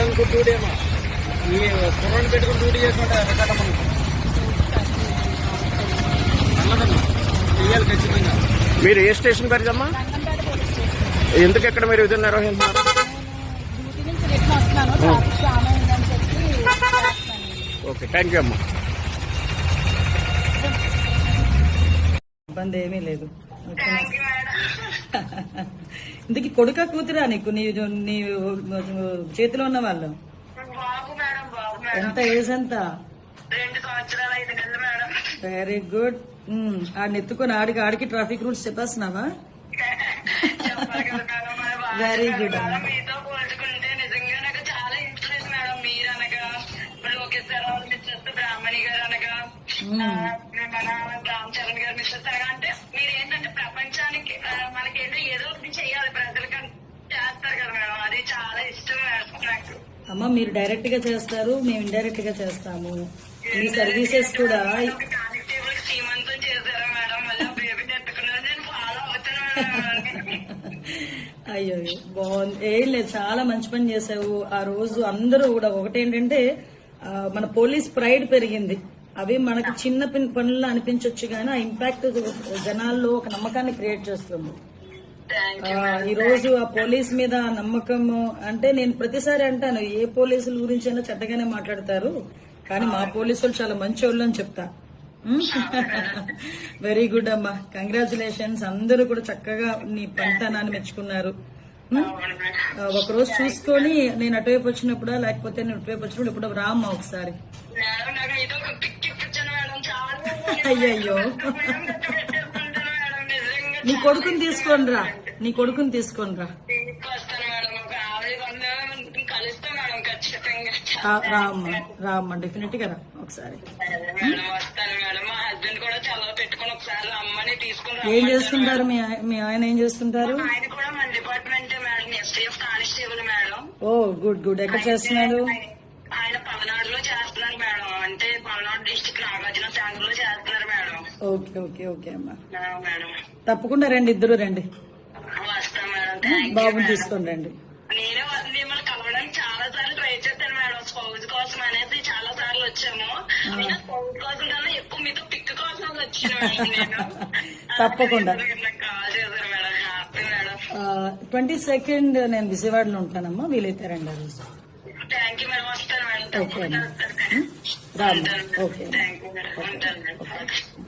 Duty అమ్మా ఈ కుర్రాన్ని పెట్టుకుని డ్యూటీ చేసుకుంటే ఖచ్చితంగా. మీరు ఏ స్టేషన్ స్టేషన్. ఎందుకు ఎక్కడ మీరు విధులు నిర్వహిస్తున్నారు ఓకే థ్యాంక్ యూ అమ్మా. ఇబ్బంది ఏమీ లేదు. ఇందుకు కొడుక కూతురా నీకు? నీ నీ చేతిలో ఉన్న వాళ్ళు? ఎంత ఏజ్ ఎంత వెరీ గుడ్ ఆడిని ఎత్తుకొని ఆడికి ఆడికి ట్రాఫిక్ రూల్స్ చెప్పేస్తున్నావా? మేడం మీరు అనగా లోకేశ్వరరావు మిస్సెస్ బ్రాహ్మణి గారు అనగా ఆ, మన రామ్ చరణ్ గారు అంటే అమ్మ మీరు డైరెక్ట్గా చేస్తారు మేము ఇండైరెక్ట్గా చేస్తాము. మీ సర్వీసెస్ కూడా అయ్యో బాగుంది. ఏం లేదు చాలా మంచి పని చేసావు. ఆ రోజు అందరూ కూడా ఒకటేంటంటే మన పోలీస్ ప్రైడ్ పెరిగింది. అవి మనకు చిన్న పిన్- పనులు అనిపించవచ్చు కానీ ఆ ఇంపాక్ట్ జనాల్లో ఒక నమ్మకాన్ని క్రియేట్ చేస్తుంది. థ్యాంక్ ఆ, ఈ రోజు ఆ పోలీస్ మీద ఆ నమ్మకం అంటే నేను ప్రతిసారి అంటాను ఏ పోలీసుల గురించి అయినా చెడ్డగానే మాట్లాడతారు కానీ మా పోలీసులు చాలా మంచి వాళ్ళు అని చెప్తా. వెరీ గుడ్ అమ్మా. కంగ్రాచులేషన్స్ అందరూ కూడా చక్కగా నీ పనితనాన్ని మెచ్చుకున్నారు. ఒకరోజు చూసుకొని నేను అటువైపు వచ్చినప్పుడా లేకపోతే నేను ఇటువైపు వచ్చినప్పుడు ఇప్పుడు రామ్మా ఒకసారి. అయ్యయ్యో. నీ కొడుకుని తీసుకొని రా నీ కొడుకుని తీసుకొని రా రామ్మా రామ్మా డెఫినెట్గా రా ఒకసారి. మేడం వస్తాను మేడం. మా హస్బెండ్ కూడా చలవ పెట్టుకుని ఒకసారి అమ్మని తీసుకుని ఏం చేస్తుంటారు? మీ ఆయ- మీ ఆయన ఏం చేస్తుంటారు? ఆయన కూడా మన department madam STF constable madam. Oh good good. ఎక్కడ చేస్తున్నాడు? ఆయన పల్నాడులో చేస్తున్నారు మేడం. అంటే పల్నాడు డిస్టిక్ నాగార్జున సాగర్లో చేస్తున్నారు ఓకే ఓకే ఓకే అమ్మా. మేడం. తప్పకుండా రండి ఇద్దరు రండి. వస్తాం మేడం. థ్యాంక్ యూ బాబుని. తీసుకొని రండి. నేనే వా- మిమ్మల్ని కలవడానికి చాలా సార్లు ట్రై చేశాను మేడం. స్పౌజ్ కోసం అనేది చాలా సార్లు వచ్చాము. అయినా స్పౌజ్ కోసం కన్నా ఎక్కువ మీతో పిక్ కోసం వచ్చాను మేడం నేను. తప్పకుండా. నాకు కాల్ చేశారు madam. Happy madam. Twenty second నేను విజయవాడలో ఉంటానమ్మా. వీలైతే రండి ఆ రోజు. Thank you madam. వస్తాను మేడం. ఓకే తప్పకుండా అమ్మా. వస్తాను. మేడం రామ్మా. ఉంటాను madam. Okay thank you madam. ఉంటాను మేడం.